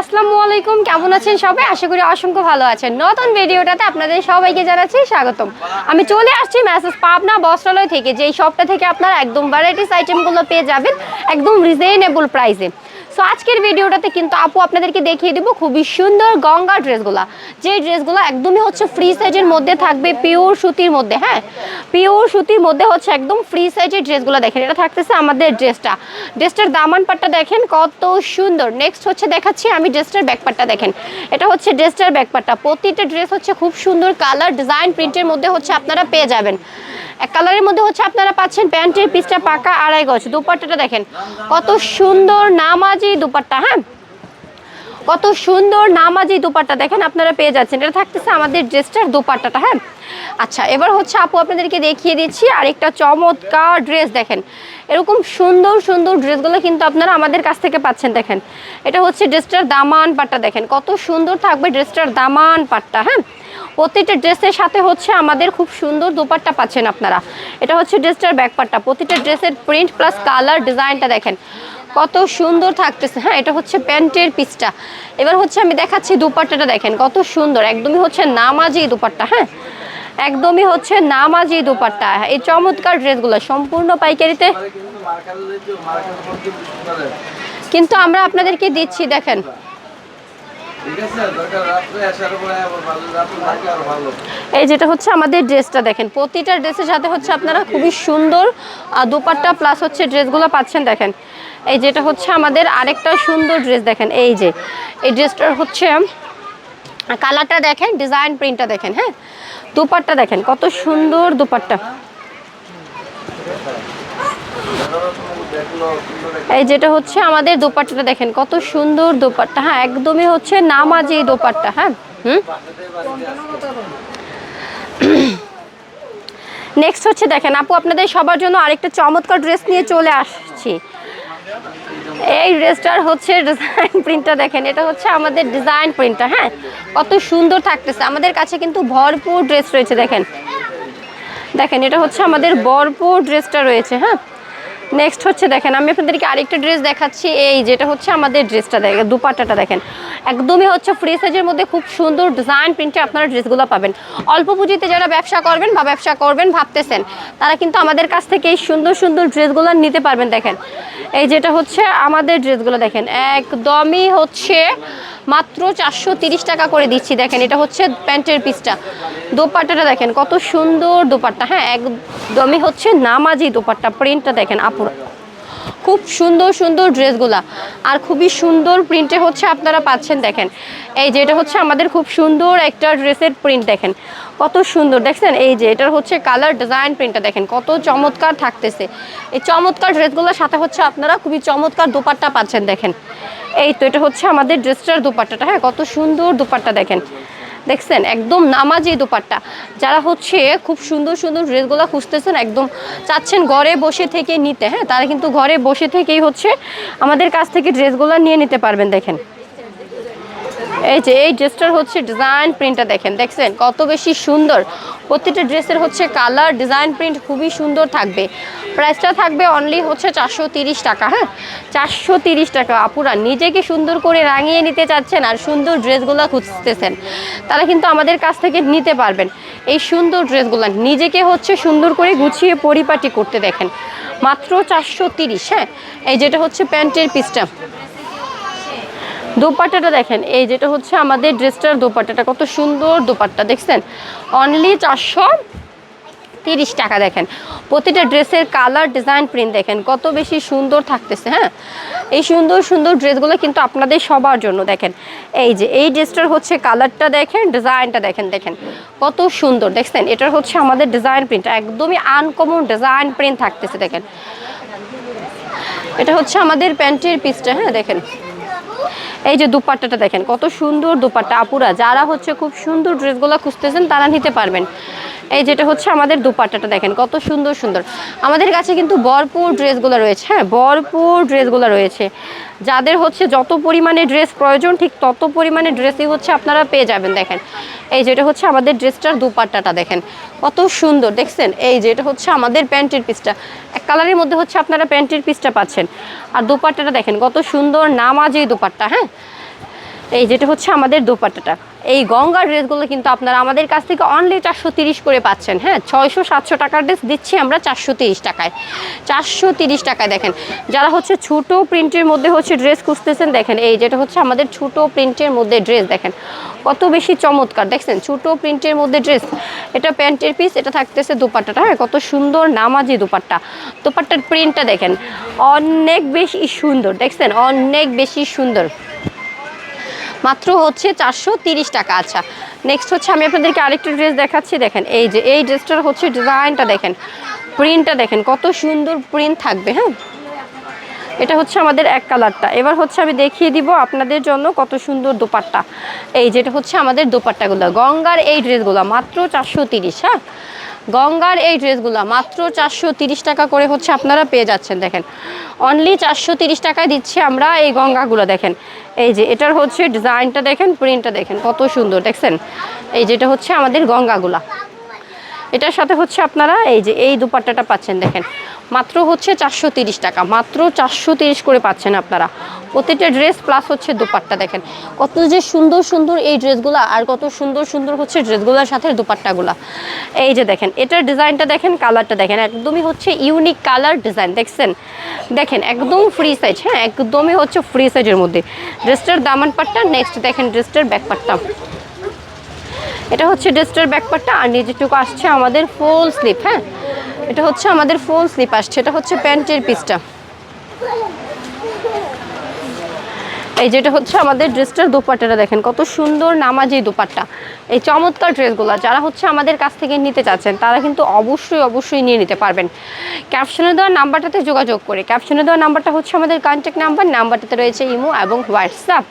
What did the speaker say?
আসসালামু আলাইকুম। কেমন আছেন সবাই? আশা করি অসংখ্য ভালো আছেন। নতুন ভিডিওটাতে আপনাদের সবাইকে জানাচ্ছি স্বাগতম। আমি চলে আসছি মেসেজ পাবনা বস্ত্রালয় থেকে। যেই শপটা থেকে আপনারা একদম ভ্যারাইটিস আইটেমগুলো পেয়ে যাবেন, একদম রিজনেবল প্রাইসে সো আজকের ভিডিওটাতে কিন্তু আপু আপনাদেরকে দেখিয়ে দিব খুবই সুন্দর গঙ্গা ড্রেসগুলো। যে ড্রেসগুলো একদমই হচ্ছে ফ্রি সাইজের মধ্যে থাকবে পিওর সুতির মধ্যে হ্যাঁ? পিওর সুতির মধ্যে হচ্ছে একদম ফ্রি সাইজের ড্রেসগুলো দেখেন, এটা থাকতেছে আমাদের ড্রেসটা। ড্রেসটার দামান পাটটা দেখেন কত সুন্দর। নেক্সট হচ্ছে দেখাচ্ছি আমি ড্রেসটার ব্যাকপারটা দেখেন। এটা হচ্ছে ড্রেসটার ব্যাকপারটা প্রতিটা ড্রেস হচ্ছে খুব সুন্দর কালার ডিজাইন প্রিন্টের মধ্যে হচ্ছে আপনারা পেয়ে যাবেন। এক কালারের মধ্যে হচ্ছে আপনারা পাচ্ছেন প্যান্টের পিসটা পাকা আড়াই গজ। দুপাট্টাটা দেখেন, কত সুন্দর নামাজি দুপাট্টা হ্যাঁ? কত সুন্দর নামাজি দুপাট্টা দেখেন আপনারা পেয়ে যাচ্ছেন। এটা থাকতেছে আমাদের ড্রেসটার দুপাট্টাটা হ্যাঁ? আচ্ছা এবার হচ্ছে আপু আপনাদেরকে দেখিয়ে দিচ্ছি আরেকটা চমৎকার ড্রেস দেখেন। এরকম সুন্দর সুন্দর ড্রেসগুলো কিন্তু আপনারা আমাদের কাছ থেকে পাচ্ছেন, দেখেন। এটা হচ্ছে ড্রেসটার দামান পাট্টা, দেখেন। কত সুন্দর থাকবে ড্রেসটার দামান পাট্টা হ্যাঁ? প্রতিটা ড্রেসের সাথে হচ্ছে আমাদের খুব সুন্দর দুপাট্টা পাচ্ছেন আপনারা। এটা হচ্ছে ড্রেসটার ব্যাকপাট্টা। প্রতিটা ড্রেসের প্রিন্ট প্লাস কালার ডিজাইনটা দেখেন। কত সুন্দর থাকতেছে হ্যাঁ? এটা হচ্ছে প্যান্টের পিসটা। এবার হচ্ছে আমি দেখাচ্ছি দুপাট্টাটা দেখেন, কত সুন্দর। একদমই হচ্ছে নামাজি দুপাট্টা হ্যাঁ? একদমই হচ্ছে নামাজি দুপাট্টা। এই চমৎকার ড্রেসগুলো সম্পূর্ণ পাইকারিতে। কিন্তু আমরা আপনাদেরকে দিচ্ছি, দেখেন এই যেটা হচ্ছে আমাদের ড্রেসটা দেখেন প্রতিটা ড্রেসের সাথে হচ্ছে আপনারা খুবই সুন্দর আহ, দুপাট্টা প্লাস হচ্ছে ড্রেসগুলো পাচ্ছেন দেখেন। এই যেটা হচ্ছে আমাদের আরেকটা সুন্দর ড্রেস দেখেন এই যে এই ড্রেসটার হচ্ছে কালারটা দেখেন ডিজাইন প্রিন্টটা দেখেন হ্যাঁ? দুপাট্টা দেখেন কত সুন্দর দুপাট্টা। সুন্দর এই যেটা হচ্ছে আমাদের দোপাট্টাটা দেখেন, কত সুন্দর দোপাট্টা। হ্যাঁ একদমই হচ্ছে নামাজ এই দোপাট্টা হ্যাঁ। হুম? নেক্সট হচ্ছে দেখেন, আপু, আপনাদের সবার জন্য আরেকটা চমৎকার ড্রেস নিয়ে চলে আসছি। এই ড্রেসটার হচ্ছে ডিজাইন প্রিন্টটা দেখেন, এটা হচ্ছে আমাদের ডিজাইন প্রিন্টটা হ্যাঁ। কত সুন্দর থাকতেছে, আমাদের কাছে কিন্তু ভরপুর ড্রেস রয়েছে, দেখেন। দেখেন, এটা হচ্ছে আমাদের ভরপুর ড্রেসটা রয়েছে হ্যাঁ। নেক্সট হচ্ছে দেখেন, আমি আপনাদেরকে আরেকটা ড্রেস দেখাচ্ছি। এই যেটা হচ্ছে আমাদের ড্রেসটা দেখেন, দুপাট্টাটা দেখেন। একদমই হচ্ছে ফ্রি সাইজের মধ্যে খুব সুন্দর ডিজাইন প্রিন্টে আপনারা ড্রেসগুলো পাবেন। অল্প পুঁজিতে যারা ব্যবসা করবেন বা ব্যবসা করবেন ভাবতেছেন, তারা কিন্তু আমাদের কাছ থেকে এই সুন্দর সুন্দর ড্রেসগুলো নিতে পারবেন। দেখেন, এই যেটা হচ্ছে আমাদের ড্রেসগুলো দেখেন, একদমই হচ্ছে মাত্র চারশো টাকা করে দিচ্ছি, দেখেন এটা হচ্ছে প্যান্টের পিসটা। দোপাট্টাটা দেখেন কত সুন্দর দোপাট্টা হ্যাঁ একদমই হচ্ছে নামাজি দোপাট্টা, প্রিন্টটা দেখেন আপুর। খুব সুন্দর সুন্দর ড্রেসগুলা। আর খুবই সুন্দর প্রিন্টে হচ্ছে আপনারা পাচ্ছেন, দেখেন। এই যে এটা হচ্ছে আমাদের খুব সুন্দর একটা ড্রেসের প্রিন্ট, দেখেন। কত সুন্দর, দেখছেন? এই যে এটার হচ্ছে কালার ডিজাইন প্রিন্টটা, দেখেন। কত চমৎকার থাকতেছে। এই চমৎকার ড্রেসগুলোর সাথে হচ্ছে আপনারা খুবই চমৎকার দোপাট্টা পাচ্ছেন, দেখেন। এই তো এটা হচ্ছে আমাদের ড্রেসটার দোপাট্টাটা হ্যাঁ? কত সুন্দর দোপাট্টা, দেখেন। দেখছেন? একদম নামাজ এই দোপাট্টা। যারা হচ্ছে খুব সুন্দর সুন্দর ড্রেসগুলো খুঁজতেছেন, একদম চাচ্ছেন ঘরে বসে থেকে নিতে হ্যাঁ? তারা কিন্তু ঘরে বসে থেকেই হচ্ছে আমাদের কাছ থেকে ড্রেসগুলো নিয়ে নিতে পারবেন, দেখেন। এই যে, এই ড্রেসটার হচ্ছে ডিজাইন প্রিন্টটা দেখেন, দেখছেন? কত বেশি সুন্দর। প্রতিটা ড্রেসের হচ্ছে কালার ডিজাইন প্রিন্ট খুবই সুন্দর থাকবে। প্রাইসটা থাকবে অনলি হচ্ছে চারশো টাকা হ্যাঁ? চারশো টাকা। আপুরা নিজেকে সুন্দর করে রাঙিয়ে নিতে চাচ্ছেন আর সুন্দর ড্রেসগুলো খুঁজতেছেন। তারা কিন্তু আমাদের কাছ থেকে নিতে পারবেন। এই সুন্দর ড্রেসগুলো নিজেকে হচ্ছে সুন্দর করে গুছিয়ে পরিপাটি করতে দেখেন। মাত্র চারশো হ্যাঁ? এই যেটা হচ্ছে প্যান্টের পিসটা। দোপাট্টাটা দেখেন, এই যেটা হচ্ছে আমাদের ড্রেসটার দোপাট্টাটা, কত সুন্দর দোপাট্টা, দেখছেন? অনলি চারশো তিরিশ টাকা দেখেন। প্রতিটা ড্রেসের কালার, ডিজাইন, প্রিন্ট দেখেন, কত বেশি সুন্দর থাকতেছে হ্যাঁ? এই সুন্দর সুন্দর ড্রেসগুলো কিন্তু আপনাদের সবার জন্য দেখেন। এই যে, এই ড্রেসটার হচ্ছে কালারটা দেখেন, ডিজাইনটা দেখেন দেখেন। কত সুন্দর, দেখছেন? এটার হচ্ছে আমাদের ডিজাইন প্রিন্ট, একদমই আনকমন ডিজাইন প্রিন্ট থাকতেছে, দেখেন। এটা হচ্ছে আমাদের প্যান্টের পিসটা হ্যাঁ দেখেন। এই যে দুপাট্টাটা দেখেন, কত সুন্দর দুপাট্টা। আপুরা, যারা হচ্ছে খুব সুন্দর ড্রেসগুলো খুঁজতেছেন, তারা নিতে পারবেন। এই যেটা হচ্ছে আমাদের দুপাট্টাটা দেখেন, কত সুন্দর সুন্দর। আমাদের কাছে কিন্তু ভরপুর ড্রেসগুলো রয়েছে হ্যাঁ ভরপুর ড্রেসগুলো রয়েছে। যাদের হচ্ছে যত পরিমাণে ড্রেস প্রয়োজন, ঠিক তত পরিমাণে ড্রেসই হচ্ছে আপনারা পেয়ে যাবেন, দেখেন। এই যেটা হচ্ছে আমাদের ড্রেসটার দুপাট্টাটা, দেখেন। কত সুন্দর, দেখছেন? এই যে এটা হচ্ছে আমাদের প্যান্টের পিসটা। এক কালারের মধ্যে হচ্ছে আপনারা প্যান্টের পিসটা পাচ্ছেন। আর দুপাট্টাটা দেখেন, কত সুন্দর নামাজি দুপাট্টা হ্যাঁ? এই যেটা হচ্ছে আমাদের দোপাট্টাটা। এই গঙ্গার ড্রেসগুলো কিন্তু আপনারা আমাদের কাছ থেকে অনলি চারশো তিরিশ করে পাচ্ছেন। হ্যাঁ ছয়শো সাতশো টাকার ড্রেস দিচ্ছি আমরা চারশো তিরিশ টাকায়। চারশো তিরিশ টাকায় দেখেন, যারা হচ্ছে ছোট প্রিন্টের মধ্যে হচ্ছে ড্রেস খুঁজতেছেন, দেখেন এই যেটা হচ্ছে আমাদের ছোট প্রিন্টের মধ্যে ড্রেস, দেখেন। কত বেশি চমৎকার, দেখছেন? ছোট প্রিন্টের মধ্যে ড্রেস। এটা প্যান্টের পিস এটা থাকতেছে দোপাট্টাটা। হ্যাঁ কত সুন্দর নামাজি দোপাট্টা। দোপাট্টার প্রিন্টটা দেখেন, অনেক বেশি সুন্দর, দেখছেন? অনেক বেশি সুন্দর। মাত্র হচ্ছে চারশো টাকা। আচ্ছা নেক্সট হচ্ছে আমি আপনাদেরকে আরেকটা ড্রেস দেখাচ্ছি। দেখেন, এই যে, এই ড্রেসটার হচ্ছে ডিজাইনটা দেখেন প্রিন্টটা দেখেন, কত সুন্দর প্রিন্ট থাকবে হ্যাঁ? এটা হচ্ছে আমাদের এক কালারটা এবার হচ্ছে আমি দেখিয়ে দিব আপনাদের জন্য কত সুন্দর দোপাট্টা। এই যেটা হচ্ছে আমাদের দোপাট্টাগুলো। গঙ্গার এই ড্রেসগুলো মাত্র চারশো তিরিশ হ্যাঁ? গঙ্গার এই ড্রেসগুলো, মাত্র চারশো টাকা করে হচ্ছে আপনারা পেয়ে যাচ্ছেন, দেখেন। অনলি চারশো টাকায় দিচ্ছি আমরা এই গঙ্গাগুলো, দেখেন। এই যে এটার হচ্ছে ডিজাইনটা, দেখেন প্রিন্টটা দেখেন, কত সুন্দর, দেখছেন? এই যেটা হচ্ছে আমাদের গঙ্গাগুলা। এটার সাথে হচ্ছে আপনারা এই যে এই দুপাট্টাটা পাচ্ছেন, দেখেন। মাত্র হচ্ছে চারশো তিরিশ টাকা। মাত্র চারশো তিরিশ করে পাচ্ছেন আপনারা। প্রতিটা ড্রেস প্লাস হচ্ছে দুপাট্টা দেখেন। কত যে সুন্দর সুন্দর এই ড্রেসগুলো আর কত সুন্দর সুন্দর হচ্ছে ড্রেসগুলোর সাথে দুপাট্টাগুলো। এই যে দেখেন, এটার ডিজাইনটা দেখেন কালারটা দেখেন, একদমই হচ্ছে ইউনিক কালার ডিজাইন দেখছেন? দেখেন, একদম ফ্রি সাইজ হ্যাঁ একদমই হচ্ছে ফ্রি সাইজের মধ্যে। ড্রেসটার দামান পাট্টা নেক্সট দেখেন ড্রেসটার ব্যাক পাট্টা। এটা হচ্ছে ড্রেসটার ব্যাকপার্টটা আর নিচেটুকু আসছে আমাদের ফুল স্লিপ হ্যাঁ? এটা হচ্ছে আমাদের ফুল স্লিপ আসছে এটা হচ্ছে প্যান্টের পিসটা। এই যেটা হচ্ছে আমাদের ড্রেসটার দোপাট্টাটা দেখেন, কত সুন্দর নামাজি দোপাট্টা। এই চমৎকার ড্রেসগুলো, যারা হচ্ছে আমাদের কাছ থেকে নিতে চাচ্ছেন, তারা কিন্তু অবশ্যই অবশ্যই নিয়ে নিতে পারবেন। ক্যাপশনে দেওয়া নাম্বারটাতে যোগাযোগ করে, ক্যাপশনে দেওয়া নাম্বারটা হচ্ছে আমাদের কন্ট্যাক্ট নাম্বার নাম্বারটাতে রয়েছে ইমো এবং হোয়াটসঅ্যাপ।